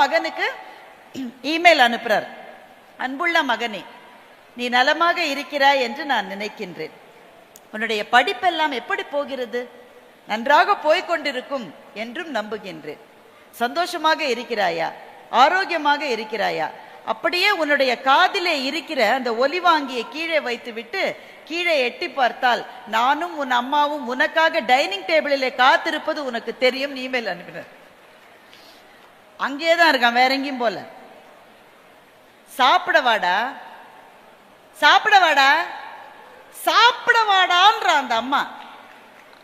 மகனுக்கு இமெயில் அனுப்புறார். அன்புள்ள மகனே நீ நலமாக இருக்கிறாய் என்று நான் நினைக்கின்றேன். உன்னுடைய படிப்பெல்லாம் எப்படி போகிறது? நன்றாக போய்கொண்டிருக்கும் என்றும் நம்புகின்றேன். சந்தோஷமாக இருக்கிறாயா? ஆரோக்கியமாக இருக்கிறாயா? அப்படியே உன்னுடைய காதிலே இருக்கிற அந்த ஒலிவாங்கியை கீழே வைத்துவிட்டு கீழே எட்டி பார்த்தால் நானும் உன் அம்மாவும் உனக்காக டைனிங் டேபிளிலே காத்திருப்பது உனக்கு தெரியும் இமெயில் அனுப்பினர். அங்கேயே தான் இருக்கான் வேற எங்கேயும் போல. சாப்பிட வாடா. சாப்பிட வாடா. சாப்பிட அந்த அம்மா.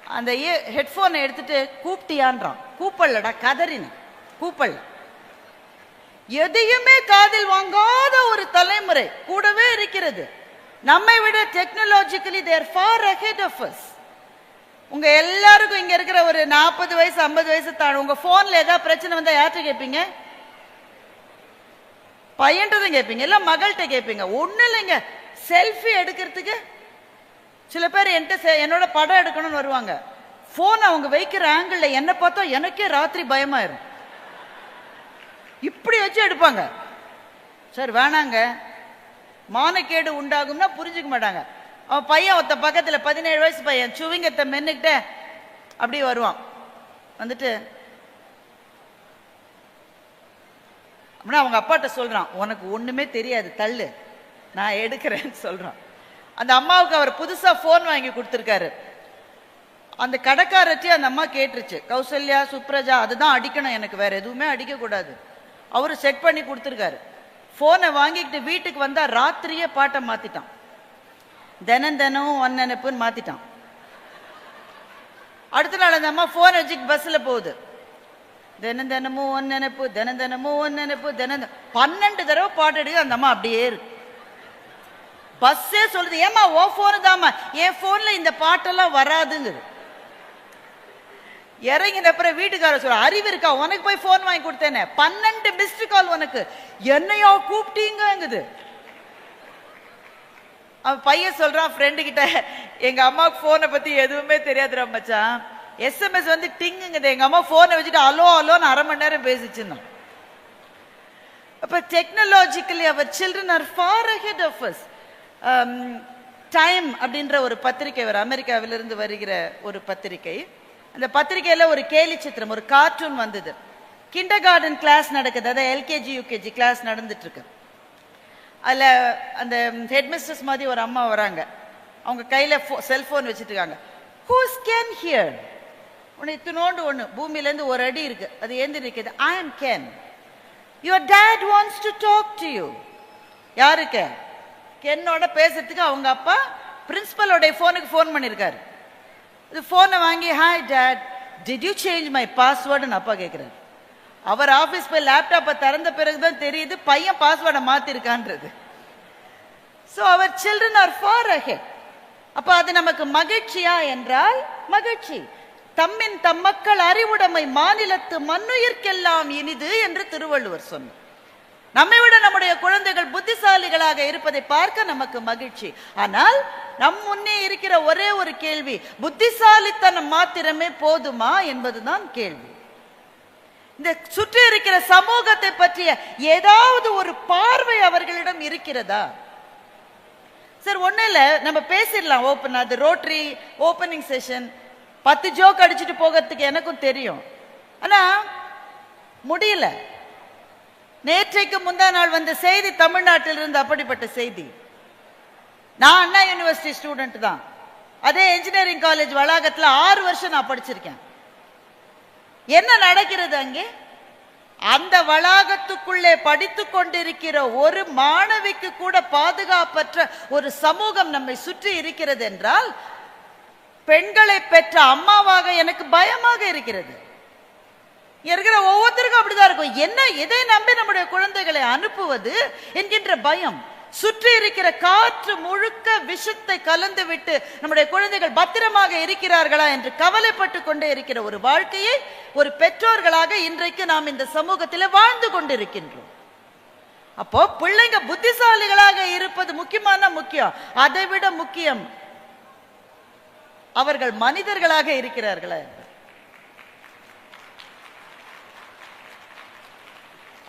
அந்த ஹெட்ஃபோனை எடுத்துட்டு கூப்பிட்டியான்றான். கூப்பிடலடா கதறின. கூப்பிடல எதையுமே காதில் வாங்காத ஒரு தலைமுறை கூடவே இருக்கிறது. நம்மை விட technologically they're far ahead of us உங்க எல்லாருக்கும் இங்க இருக்கிற ஒரு நாற்பது வயசு ஐம்பது வயசு தாழ் உங்க போன்ல ஏதாவது பிரச்சனை வந்தா யார்கிட்ட கேட்பீங்க பையன்ட்டதும் கேட்பீங்க இல்ல மகள்கிட்ட கேட்பீங்க ஒண்ணு இல்லைங்க. செல்ஃபி எடுக்கிறதுக்கு சில பேர் என்கிட்ட செ- என்னோட படம் எடுக்கணும்னு வருவாங்க. போன் அவங்க வைக்கிற ஆங்கிள் என்ன பார்த்தா எனக்கே ராத்திரி பயமாயிரும். இப்படி வச்சு எடுப்பாங்க. சார் வேணாங்க. மானக்கேடு உண்டாகும்னா புரிஞ்சுக்க மாட்டாங்க. அவன் பையன் ஒருத்த பக்கத்தில் பதினேழு வயசு பையன். சுவிங்கத்தை மென்னுக்கிட்ட அப்படியே வருவான். வந்துட்டு அப்படின்னா அவங்க அப்பாட்ட சொல்கிறான் உனக்கு ஒன்றுமே தெரியாது தள்ளு. நான் எடுக்கிறேன்னு சொல்கிறான் அந்த அம்மாவுக்கு அவர் புதுசாக ஃபோன் வாங்கி கொடுத்துருக்காரு. அந்த கடைக்காரச்சி அந்த அம்மா கேட்டுருச்சு கௌசல்யா சுப்ரஜா அதுதான் அடிக்கணும் எனக்கு வேற எதுவுமே அடிக்கக்கூடாது. அவரு செட் பண்ணி கொடுத்துருக்காரு. ஃபோனை வாங்கிக்கிட்டு வீட்டுக்கு வந்தால் ராத்திரியே பாட்டை மாற்றிட்டான் தினம் தினம் ஒன் நினைப்புன்னு மாத்திட்டான். அடுத்த நாள் அந்த அம்மா போன் வச்சுக்கு பஸ்ல போகுது. தினம் தினமும் ஒன் நினைப்பு தினம் தினமும் ஒன் நினைப்பு தினம் தி- பன்னெண்டு தடவை பாட்டு எடுக்க அந்த அம்மா அப்படியே இருக்கு. பஸ்ஸே சொல்லுது ஏமா ஓ போனு தாம்மா. என் போன்ல இந்த பாட்டெல்லாம் வராதுங்குது. இறங்கின அப்புறம் வீட்டுக்காரர் சொல்ற அறிவு இருக்கா? உனக்கு போய் போன் வாங்கி கொடுத்தேனே. பன்னெண்டு மிஸ்டு கால் உனக்கு. என்னையோ கூப்பிட்டீங்கங்குது. அவன் பையன் சொல்றான் ஃப்ரெண்டு கிட்ட எங்க அம்மாவுக்கு போனை பத்தி எதுவுமே தெரியாதுடா மச்சான். எஸ்எம்எஸ் வந்து டிங்குங்குது. எங்க அம்மா போனை வச்சுட்டு அலோ அலோன்னு அரை மணி நேரம் பேசிச்சுன்னு அப்ப technologically our children are far ahead of us Time அப்படின்ற ஒரு பத்திரிகை ஒரு அமெரிக்காவிலிருந்து வருகிற ஒரு பத்திரிகை. அந்த பத்திரிகையில ஒரு கேலி சித்திரம் ஒரு கார்ட்டூன் வந்தது. கிண்டர் கார்டன் கிளாஸ் நடக்குது அதாவது எல்கேஜி யூகேஜி கிளாஸ் நடந்துட்டு இருக்கு. அதில் அந்த ஹெட்மிஸ்டர்ஸ் மாதிரி ஒரு அம்மா வராங்க. அவங்க கையில் செல்போன் வச்சுட்டு இருக்காங்க ஹூஸ் கேன் ஹியர் உன்னை இத்தினோண்டு ஒன்று பூமியிலேருந்து ஒரு அடி இருக்குது அது ஏந்தி நிற்கிது I am Ken your dad wants to talk to you யாருக்கு கென்னோட பேசுறதுக்கு அவங்க அப்பா பிரின்சிபலோடைய ஃபோனுக்கு ஃபோன் பண்ணியிருக்காரு இது ஃபோனை வாங்கி hi dad did you change my பாஸ்வேர்டுன்னு அப்பா கேட்குறாரு அவர் ஆஃபீஸ் போய் லேப்டாப்பை திறந்த பிறகு தான் தெரியுது பையன் பாஸ்வேர்டை மாத்திருக்கான்றது. So our children are far ahead அப்போ அது நமக்கு மகிழ்ச்சியா என்றால் மகிழ்ச்சி. தம்மின் தம் மக்கள் அறிவுடைமை மாநிலத்து மண்ணுயிர்க்கெல்லாம் இனிது என்று திருவள்ளுவர் சொன்னார். நம்மை விட நம்முடைய குழந்தைகள் புத்திசாலிகளாக இருப்பதை பார்க்க நமக்கு மகிழ்ச்சி. ஆனால் நம் முன்னே இருக்கிற ஒரே ஒரு கேள்வி புத்திசாலித்தனம் மாத்திரமே போதுமா என்பதுதான் கேள்வி. இந்த சுற்றி இருக்கிற சமூகத்தை பற்றிய ஏதாவது ஒரு பார்வை அவர்களிடம் இருக்கிறதா? சார் ஒன்றும் இல்லை. நம்ம பேசிடலாம். ஓப்பன் அது ரோட்ரி ஓப்பனிங் செஷன் பத்து ஜோக் அடிச்சுட்டு போகிறதுக்கு எனக்கும் தெரியும். ஆனால் முடியல. நேற்றைக்கு முந்தா நாள் வந்த செய்தி தமிழ்நாட்டில் இருந்து அப்படிப்பட்ட செய்தி. நான் அண்ணா யூனிவர்சிட்டி ஸ்டூடெண்ட் தான். அதே இன்ஜினியரிங் காலேஜ் வளாகத்தில் ஆறு வருஷம் நான் படிச்சிருக்கேன். என்ன நடக்கிறது அங்கே? அந்த வளாகத்துக்குள்ளே படித்து கொண்டிருக்கிற ஒரு மாணவிக்கு கூட பாதுகாப்பற்ற ஒரு சமூகம் நம்மை சுற்றி இருக்கிறது என்றால் பெண்களை பெற்ற அம்மாவாக எனக்கு பயமாக இருக்கிறது. இருக்கிற ஒவ்வொருத்தருக்கும் அப்படிதான் இருக்கும். என்ன எதை நம்பி நம்முடைய குழந்தைகளை அனுப்புவது என்கின்ற பயம். சுற்றி இருக்கிற காற்று முழுக்க விஷத்தை கலந்து விட்டு நம்முடைய குழந்தைகள் பத்திரமாக இருக்கிறார்களா என்று கவலைப்பட்டு கொண்டே இருக்கிற ஒரு வாழ்க்கையை ஒரு பெற்றோர்களாக இன்றைக்கு நாம் இந்த சமூகத்தில் வாழ்ந்து கொண்டிருக்கின்றோம். அப்போ பிள்ளைங்க புத்திசாலிகளாக இருப்பது முக்கியமான முக்கியம். அதை விட முக்கியம் அவர்கள் மனிதர்களாக இருக்கிறார்களா.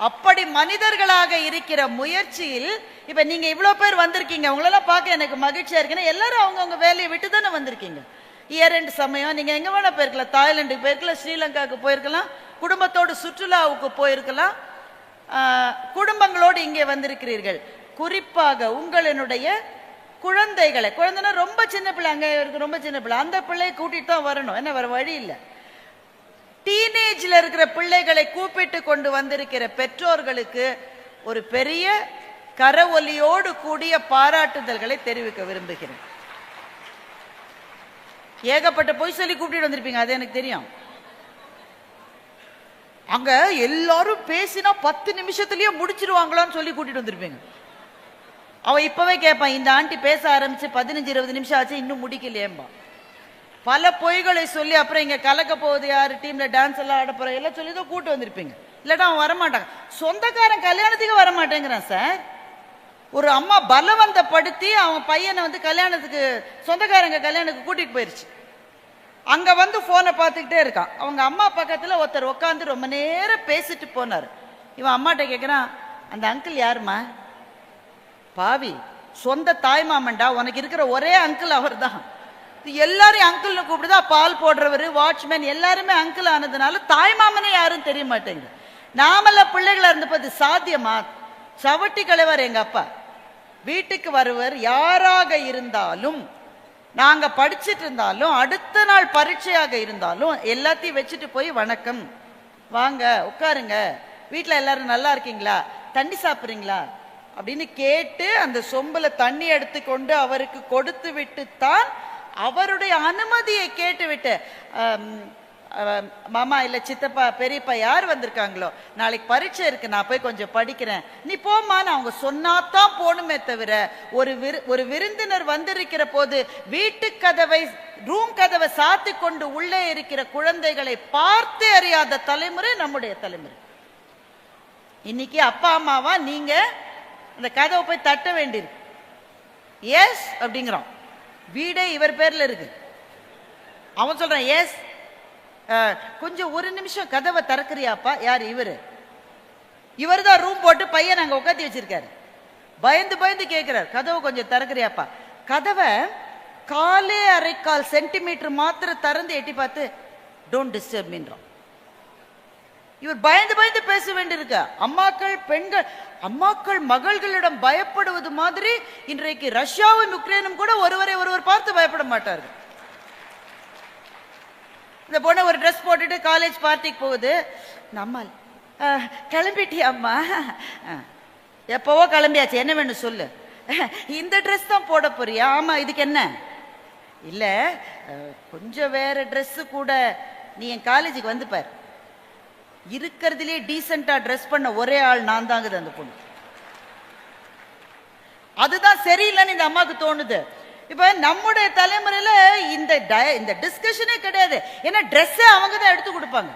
அப்படி மனிதர்களாக இருக்கிற முயற்சியில் இப்ப நீங்க இவ்வளவு பேர் வந்திருக்கீங்க உங்களெல்லாம் பார்க்க எனக்கு மகிழ்ச்சியா இருக்குன்னா எல்லாரும் அவங்கவுங்க வேலையை விட்டு தானே வந்திருக்கீங்க. இயர் ரெண்டு சமயம் நீங்க எங்க வேணா போயிருக்கலாம். தாய்லாண்டுக்கு போயிருக்கலாம் ஸ்ரீலங்காவுக்கு போயிருக்கலாம் குடும்பத்தோடு சுற்றுலாவுக்கு போயிருக்கலாம். குடும்பங்களோடு இங்கே வந்திருக்கிறீர்கள். குறிப்பாக உங்களினுடைய குழந்தைகளை குழந்தைனா ரொம்ப சின்ன பிள்ளை அங்கே இருக்கு ரொம்ப சின்ன பிள்ளை. அந்த பிள்ளையை கூட்டிட்டு தான் வரணும். என்ன வேறு வழி இல்லை. டீனேஜில் இருக்கிற பிள்ளைகளை கூப்பிட்டு கொண்டு வந்திருக்கிற பெற்றோர்களுக்கு ஒரு பெரிய கரவொலியோடு கூடிய பாராட்டுதல்களை தெரிவிக்க விரும்புகிறேன். ஏகப்பட்ட பொய் சொல்லி கூப்பிட்டு வந்திருப்பீங்க அது எனக்கு தெரியும். அங்க எல்லாரும் பேசினா பத்து நிமிஷத்துலயே முடிச்சிருவாங்களான்னு சொல்லி கூட்டிட்டு வந்திருப்பீங்க. அவன் இப்பவே கேட்பான் இந்த ஆண்டி பேச ஆரம்பிச்சு பதினஞ்சு இருபது நிமிஷம் ஆச்சு இன்னும் முடிக்கலையேம்பா பல பொய்களை சொல்லி அப்புறம் இங்கே கலக்க போகுது யார்? டீமில் டான்ஸ் எல்லாம் ஆட போகிற எல்லாம் சொல்லி தான் கூட்டு வந்திருப்பீங்க. இல்லாட்டா அவன் வரமாட்டான். சொந்தக்காரன் கல்யாணத்துக்கு வரமாட்டேங்கிறான் சார் ஒரு அம்மா பலவந்தப்படுத்தி அவன் பையனை வந்து கல்யாணத்துக்கு சொந்தக்காரங்க கல்யாணத்துக்கு கூட்டிகிட்டு போயிடுச்சு அங்கே வந்து ஃபோனை பார்த்துக்கிட்டே இருக்கான். அவங்க அம்மா பக்கத்தில் ஒருத்தர் உட்காந்து ரொம்ப நேரம் பேசிட்டு போனார். இவன் அம்மாட்ட கேட்குறான் அந்த அங்கிள் யாரும்மா? பாவி சொந்த தாய் மாமன்டா உனக்கு இருக்கிற ஒரே அங்கிள் அவர்தான். எல்லாரையும் அங்கிள்னு கூப்பிடுதா? பால் போடுறவர் வாட்ச்மேன் எல்லாருமே அங்கிள் ஆனதுனால தாய்மாமனே யாரும் தெரிய மாட்டேங்குது. நாமல்ல இருந்தப்போ அது சாத்தியமா? சவட்டி கலைவர் எங்க அப்பா. வீட்டுக்கு வருவர் யாராக இருந்தாலும் நாங்க படிச்சிட்டு இருந்தாலும் அடுத்த நாள் பரீட்சையாக இருந்தாலும் எல்லாத்தையும் வச்சுட்டு போய் வணக்கம். வாங்க உட்காருங்க. வீட்டில் எல்லாரும் நல்லா இருக்கீங்களா? தண்ணி சாப்பிடுறீங்களா? அப்படின்னு கேட்டு அந்த சொம்புல தண்ணி எடுத்துக்கொண்டு அவருக்கு கொடுத்து விட்டு தான் அவருடைய அனுமதியை கேட்டுவிட்டு மாமா இல்ல சித்தப்பா பெரியப்பா யார் வந்திருக்காங்களோ நாளைக்கு பரீட்சை இருக்கு நான் போய் கொஞ்சம் படிக்கிறேன். நீ போமான்னு அவங்க சொன்னாதான் போகணுமே தவிர ஒரு விரு ஒரு விருந்தினர் வந்திருக்கிற போது வீட்டு கதவை ரூம் கதவை சாத்தி கொண்டு உள்ளே இருக்கிற குழந்தைகளை பார்த்து அறியாத தலைமுறை நம்முடைய தலைமுறை. இன்னைக்கு அப்பா அம்மாவா நீங்க அந்த கதவை போய் தட்ட வேண்டியிருக்கு. எஸ் அப்படிங்கிறான் வீடே இவர் பேர்ல இருக்கு. அவன் சொல்றான் எஸ் கொஞ்சம் ஒரு நிமிஷம் கதவை திறக்கிறியாப்பா? யார் இவர்? இவர் தான் ரூம் போட்டு பையன் நாங்கள் உட்காந்து வச்சிருக்காரு. பயந்து பயந்து கேட்கிறார் கதவை கொஞ்சம் திறக்கிறியாப்பா? கதவை காலே அரைக்கால் சென்டிமீட்டர் மாத்திரம் திறந்து எட்டி பார்த்து டோன்ட் டிஸ்டர்ப் மீன்றான் இவர் பயந்து பயந்து பேச வேண்டியிருக்க. அம்மாக்கள் பெண்கள் அம்மாக்கள் மகள்களிடம் பயப்படுவது மாதிரி இன்றைக்கு ரஷ்யாவும் யுக்ரைனும் கூட ஒருவரை ஒருவர் பார்த்து பயப்பட மாட்டார்கள். இந்த பொண்ணு ஒரு ட்ரெஸ் போட்டுட்டு காலேஜ் பார்ட்டிக்கு போகுது. நம்மால் "அஹ், கிளம்பிட்டியா அம்மா? அஹ், எப்பவோ கிளம்பியாச்சு. என்ன வேணும் சொல்லு. இந்த ட்ரெஸ் தான் போட போறியா? ஆமா இதுக்கு என்ன? இல்ல கொஞ்சம் வேற ட்ரெஸ்ஸு கூட. நீ என் காலேஜுக்கு வந்து பாரு. இருக்கிறதுலே டீசெண்டா ட்ரெஸ் பண்ண ஒரே ஆள் நான் தாங்குது அந்த பொண்ணு. அதுதான் சரியில்லைன்னு இந்த அம்மாவுக்கு தோணுது. இப்ப நம்முடைய தலைமுறையில இந்த டய- இந்த டிஸ்கஷனே கிடையாது. ஏன்னா ட்ரெஸ்ஸே அவங்க தான் எடுத்து கொடுப்பாங்க.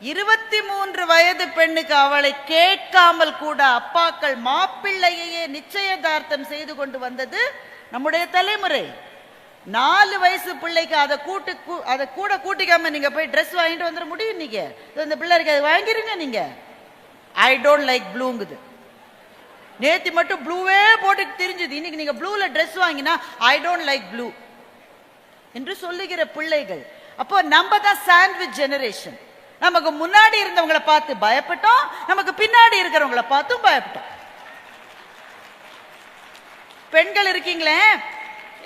இருபத்தி மூன்று வயது பெண்ணுக்கு அவளை கேட்காமல் கூட அப்பாக்கள் மாப்பிள்ளையையே நிச்சயதார்த்தம் செய்து கொண்டு வந்தது நம்முடைய தலைமுறை. நாலு வயசு பிள்ளைக்கு அதை கூட்டு கூ- அதை கூட கூட்டிக்காம நீங்க போய் ட்ரெஸ் வாங்கிட்டு வந்துட முடியும் நீங்க. இந்த பிள்ளைக்கு அதை வாங்கிருங்க நீங்க. ஐ டோன்ட் லைக் ப்ளூங்குது நேத்தி மட்டும் ப்ளூவே போட்டு தெரிஞ்சது. இன்னைக்கு நீங்க ப்ளூல ட்ரெஸ் வாங்கினா ஐ டோன்ட் லைக் ப்ளூ என்று சொல்லுகிற பிள்ளைகள். அப்போ நம்ம தான் சாண்ட்விச் ஜெனரேஷன் நமக்கு முன்னாடி இருந்தவங்கள பார்த்து பயப்பட்டோம். நமக்கு பின்னாடி இருக்கிறவங்கள பார்த்தும் பயப்பட்டோம். பெண்கள் இருக்கீங்களே?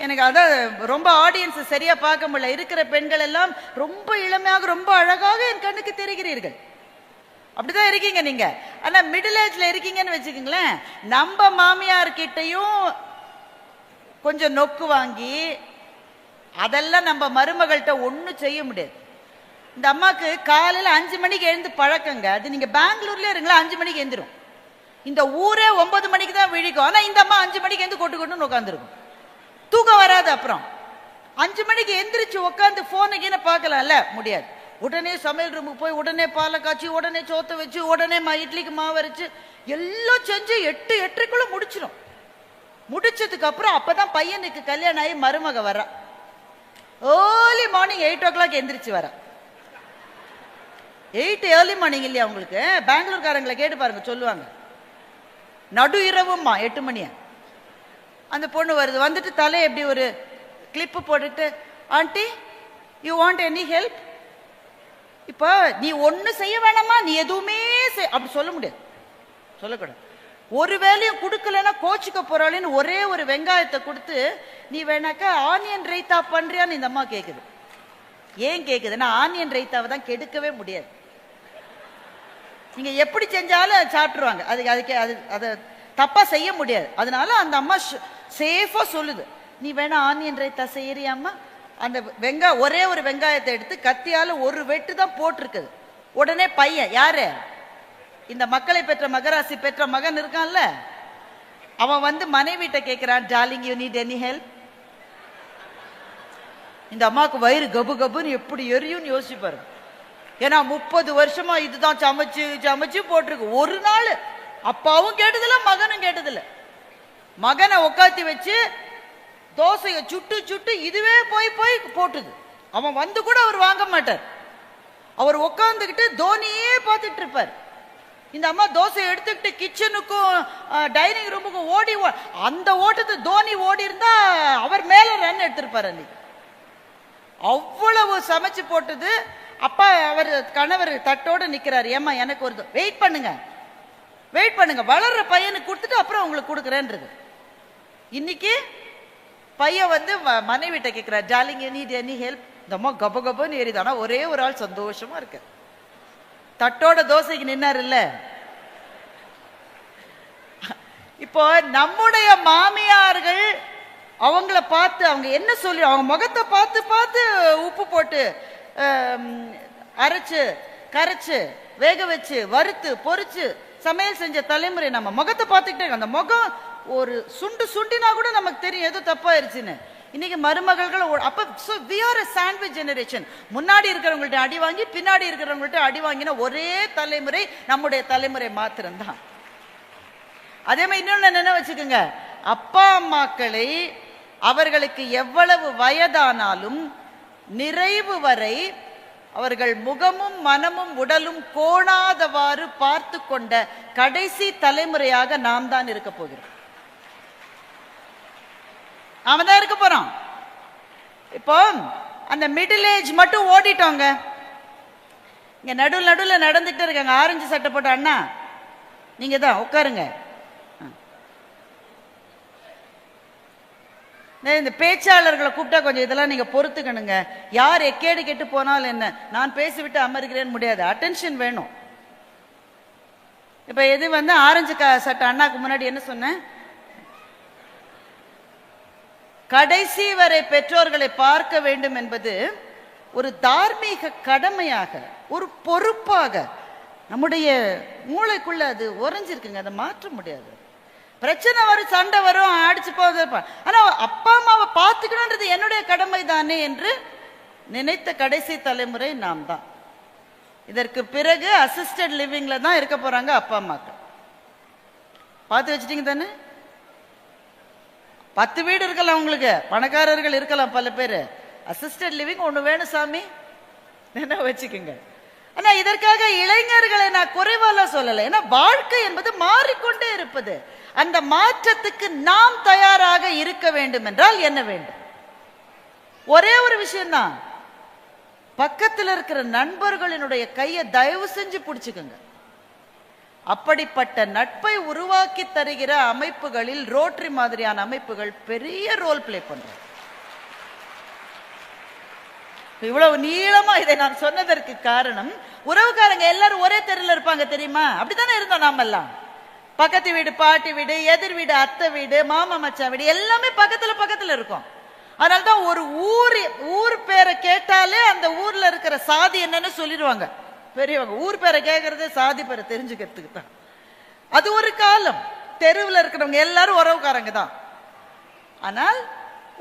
எனக்கு அதான் ரொம்ப ஆடியன்ஸ் சரியா பார்க்க முடியல. இருக்கிற பெண்கள் எல்லாம் ரொம்ப இளமையாக ரொம்ப அழகாக என் கண்ணுக்கு தெரிகிறீர்கள். அப்படிதான் இருக்கீங்க நீங்க. ஆனா மிடில் ஏஜ்ல இருக்கீங்கன்னு வச்சுக்கோங்களேன் நம்ம மாமியார் கிட்டையும் கொஞ்சம் நொக்கு வாங்கி அதெல்லாம் நம்ம மருமகள்கிட்ட ஒன்றும் செய்ய முடியாது. இந்த அம்மாவுக்கு காலையில் அஞ்சு மணிக்கு எழுந்து பழக்கங்க. அது நீங்கள் பெங்களூர்ல இருங்களா அஞ்சு மணிக்கு எழுந்திரும். இந்த ஊரே ஒன்பது மணிக்கு தான் விழிக்கும். ஆனால் இந்த அம்மா அஞ்சு மணிக்கு எழுந்து கொட்டு கொட்டுன்னு உட்காந்துருக்கும் தூக்கம் அப்புறம். அஞ்சு மணிக்கு எந்திரிச்சு உட்காந்து போனை கீழே பார்க்கலாம்ல? முடியாது. உடனே சமையல் ரூமுக்கு போய் உடனே பாலை காய்ச்சி உடனே சோத்தை வச்சு உடனே மா இட்லிக்கு மாவு அரைச்சு எல்லாம் செஞ்சு எட்டு எட்டுக்குள்ளே முடிச்சிடும் முடிச்சதுக்கு அப்புறம் அப்பதான் பையனுக்கு கல்யாணம் ஆகி மருமக வரா. Early morning eight o'clock எந்திரிச்சு வரா. எயிட் ஏர்லி மார்னிங் இல்லையா உங்களுக்கு? பெங்களூர்காரங்களை கேட்டு பாருங்க சொல்லுவாங்க. நடு இரவும்மா எட்டு மணியா? அந்த பொண்ணு வருது. வந்துட்டு தலை எப்படி ஒரு கிளிப்பு போட்டுட்டு aunty you want any help இப்போ நீ ஒன்று செய்ய வேணாமா? நீ எதுவுமே செய் அப்படி சொல்ல முடியாது. சொல்லக்கூடாது. ஒரு வேலையும் கொடுக்கலன்னா கோச்சிக்க போறாளேன்னு ஒரே ஒரு வெங்காயத்தை கொடுத்து நீ வேணாக்கா ஆனியன் ரைத்தா பண்றியான்னு இந்த அம்மா கேட்குது ஏன் கேட்குதுன்னா ஆனியன் ரைத்தாவை தான் கெடுக்கவே முடியாது. நீங்கள் எப்படி செஞ்சாலும் சாப்பிட்ருவாங்க அதுக்கு அதுக்கு அது அதை தப்பாக செய்ய முடியாது. அதனால அந்த அம்மா சேஃபா சொல்லுது. நீ வேணா ஆனியன் ரைத்தா செய்யறியாம்மா? அந்த வெங்காய ஒரே ஒரு வெங்காயத்தை எடுத்து கத்தியால ஒரு வெட்டு தான் போட்டிருக்குது. உடனே பையன் யாரு? இந்த மக்களை பெற்ற மகராசி பெற்ற மகன் இருக்கான்ல? அவன் வந்து மனைவிட்ட கேட்கிறான் darling you need any help இந்த அம்மாவுக்கு வயிறு கபு கபுன்னு எப்படி எரியும்னு யோசிப்பாரு ஏன்னா முப்பது வருஷமா இதுதான் சமைச்சு சமைச்சு போட்டிருக்கு. ஒரு நாள். அப்பாவும் கேட்டதில்ல மகனும் கேட்டதில்ல. மகனை உட்காத்தி வச்சு தோசையை சுட்டு சுட்டு இதுவே போய் போய் போட்டுது. அவன் வந்து கூட அவர் வாங்க மாட்டார். அவர் உட்காந்துக்கிட்டு தோனியே பார்த்துட்டு இருப்பார். இந்த அம்மா தோசை எடுத்துக்கிட்டு கிச்சனுக்கும் டைனிங் ரூமுக்கும் ஓடி ஓ- அந்த ஓட்டத்தை தோனி ஓடி இருந்தா அவர் மேல ரன் எடுத்திருப்பார் அன்னைக்கு. அவ்வளவு சமைச்சு போட்டது. அப்பா அவர் கணவர் தட்டோட நிக்கிறாரு. ஏம்மா எனக்கு ஒரு வெயிட் பண்ணுங்க. வெயிட் பண்ணுங்க. வளர்ற பையனுக்கு கொடுத்துட்டு அப்புறம் உங்களுக்கு கொடுக்குறேன்றது. இன்னைக்கு பையன் வந்து மனைவிட்ட கேட்கிறார் டார்லிங் எனி எனி ஹெல்ப் இந்தமோ கப கபன்னு ஏறிது. ஆனா ஒரே ஒரு ஆள் சந்தோஷமா இருக்கு. தட்டோட தோசைக்கு நின்னார் இல்ல இப்போ நம்முடைய மாமியார்கள் அவங்கள பார்த்து அவங்க என்ன சொல்லி அவங்க முகத்தை பார்த்து பார்த்து உப்பு போட்டு அரைச்சு கரைச்சு வேக வச்சு வறுத்து பொரிச்சு சமையல் செஞ்ச தலைமுறை நம்ம முகத்தை பார்த்துக்கிட்டே இருக்கோம். அந்த முகம் ஒரு சுண்டு சுண்டினா கூட நமக்கு தெரியும் ஏதோ தப்பாயிருச்சுன்னு. இன்னைக்கு மருமகள்கள் அப்போ அப்ப so we uh sandwich generation முன்னாடி இருக்கிறவங்கள்ட்ட அடி வாங்கி பின்னாடி இருக்கிறவங்கள்ட்ட அடி வாங்கின ஒரே தலைமுறை நம்முடைய தலைமுறை மாத்திரம்தான். அதே மாதிரி இன்னொன்னு என்ன வச்சுக்கோங்க? அப்பா அம்மாக்களை அவர்களுக்கு எவ்வளவு வயதானாலும் நிறைவு வரை அவர்கள் முகமும் மனமும் உடலும் கோணாதவாறு பார்த்து கொண்ட கடைசி தலைமுறையாக நாம் தான் இருக்க போகிறோம். அவன் தான் இருக்க போகிறான் இப்போ அந்த மிடில் ஏஜ் மட்டும் ஓடிட்டோங்க. இங்க நடுவில் நடுவில் நடந்துட்டு இருக்காங்க. ஆரஞ்சு சட்டை போட்ட அண்ணா. நீங்க தான் உட்காருங்க. இந்த பேச்சாளர்களை கூப்பிட்டா கொஞ்சம் இதெல்லாம் நீங்க பொறுத்துக்கணுங்க. யார் எக்கேடு கெட்டு போனாலும் என்ன? நான் பேசிவிட்டு அமர்கிறேன்னு முடியாது. அட்டென்ஷன் வேணும். இப்ப எது வந்து ஆரஞ்சு க- சட்டை அண்ணாக்கு முன்னாடி என்ன சொன்னேன்? கடைசி வரை பெற்றோர்களை பார்க்க வேண்டும் என்பது ஒரு தார்மீக கடமையாக ஒரு பொறுப்பாக நம்முடைய மூளைக்குள்ள அது உறைஞ்சிருக்குங்க அதை மாற்ற முடியாது. பிரச்சனை வரும் சண்டை வரும் அடிச்சு போகுது ஆனால் அப்பா அம்மாவை பார்த்துக்கணுன்றது என்னுடைய கடமை தானே என்று நினைத்த கடைசி தலைமுறை நாம் தான். இதற்கு பிறகு அசிஸ்டட் லிவிங்ல தான் இருக்க போறாங்க அப்பா அம்மாக்கள். பார்த்து வச்சிட்டீங்க தானே? பத்து வீடு இருக்கலாம் உங்களுக்கு. பணக்காரர்கள் இருக்கலாம் பல பேர். அசிஸ்டட் லிவிங் ஒன்று வேணும் சாமி. என்ன வச்சுக்கோங்க. ஆனால் இதற்காக இளைஞர்களை நான் குறைவாலாம் சொல்லலை. ஏன்னா வாழ்க்கை என்பது மாறிக்கொண்டே இருப்பது. அந்த மாற்றத்துக்கு நாம் தயாராக இருக்க வேண்டும் என்றால் என்ன வேண்டும்? ஒரே ஒரு விஷயம்தான். பக்கத்தில் இருக்கிற நண்பர்களினுடைய கையை தயவு செஞ்சு பிடிச்சுக்குங்க. அப்படிப்பட்ட நட்பை உருவாக்கி தருகிற அமைப்புகளில் ரோட்ரி மாதிரியான அமைப்புகள் பெரிய ரோல் பிளே பண்றாங்க இவ்வளவு நீளமா இதை நான் சொன்னதற்கு காரணம் உறவுக்காரங்க எல்லாரும் ஒரே தெருல இருப்பாங்க தெரியுமா? அப்படித்தானே இருந்தோம் நாமெல்லாம். பக்கத்து வீடு பாட்டி வீடு எதிர் வீடு அத்தை வீடு மாமா மச்சான் வீடு எல்லாமே பக்கத்துல பக்கத்துல இருக்கும். அதனாலதான் ஒரு ஊர் ஊர் பேரை கேட்டாலே அந்த ஊர்ல இருக்கிற சாதி என்னன்னு சொல்லிடுவாங்க. பெரியவங்க ஊர் பேரை கேட்கறது சாதி பேரை தெரிஞ்சுக்கிறதுக்கு தான் அது ஒரு காலம். தெருவில் இருக்கிறவங்க எல்லாரும் உறவுக்காரங்க தான். ஆனால்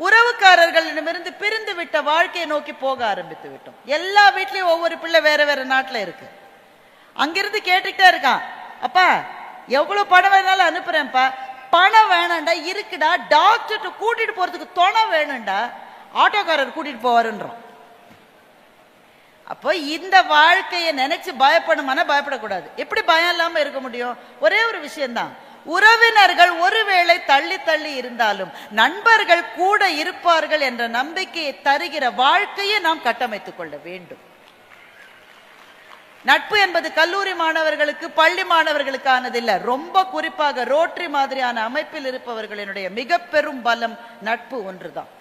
உறவுக்காரர்களிடமிருந்து பிரிந்து விட்ட வாழ்க்கையை நோக்கி போக ஆரம்பித்து விட்டோம். எல்லா வீட்லயும் ஒவ்வொரு பிள்ளை வேற வேற நாட்டில் இருக்கு. அங்கிருந்து கேட்டுக்கிட்டே இருக்கான் அப்பா எவ்வளவு பணம் வேணாலும் அனுப்புறேன்ப்பா. பணம் வேணாண்டா இருக்குடா. டாக்டர்கிட்ட கூட்டிட்டு போறதுக்கு துணை வேணும்டா. ஆட்டோக்காரர் கூட்டிட்டு போவாருன்றோம். அப்போ இந்த வாழ்க்கையை நினைச்சு பயப்படணுமானா பயப்படக்கூடாது. எப்படி பயம் இல்லாம இருக்க முடியும்? ஒரே ஒரு விஷயம்தான். உறவினர்கள் ஒருவேளை தள்ளி தள்ளி இருந்தாலும் நண்பர்கள் கூட இருப்பார்கள் என்ற நம்பிக்கையை தருகிற வாழ்க்கையை நாம் கட்டமைத்துக் கொள்ள வேண்டும். நட்பு என்பது கல்லூரி மாணவர்களுக்கு பள்ளி மாணவர்களுக்கானது இல்ல. ரொம்ப குறிப்பாக ரோட்டரி மாதிரியான அமைப்பில் இருப்பவர்களினுடைய மிக பெரும் பலம் நட்பு ஒன்றுதான்.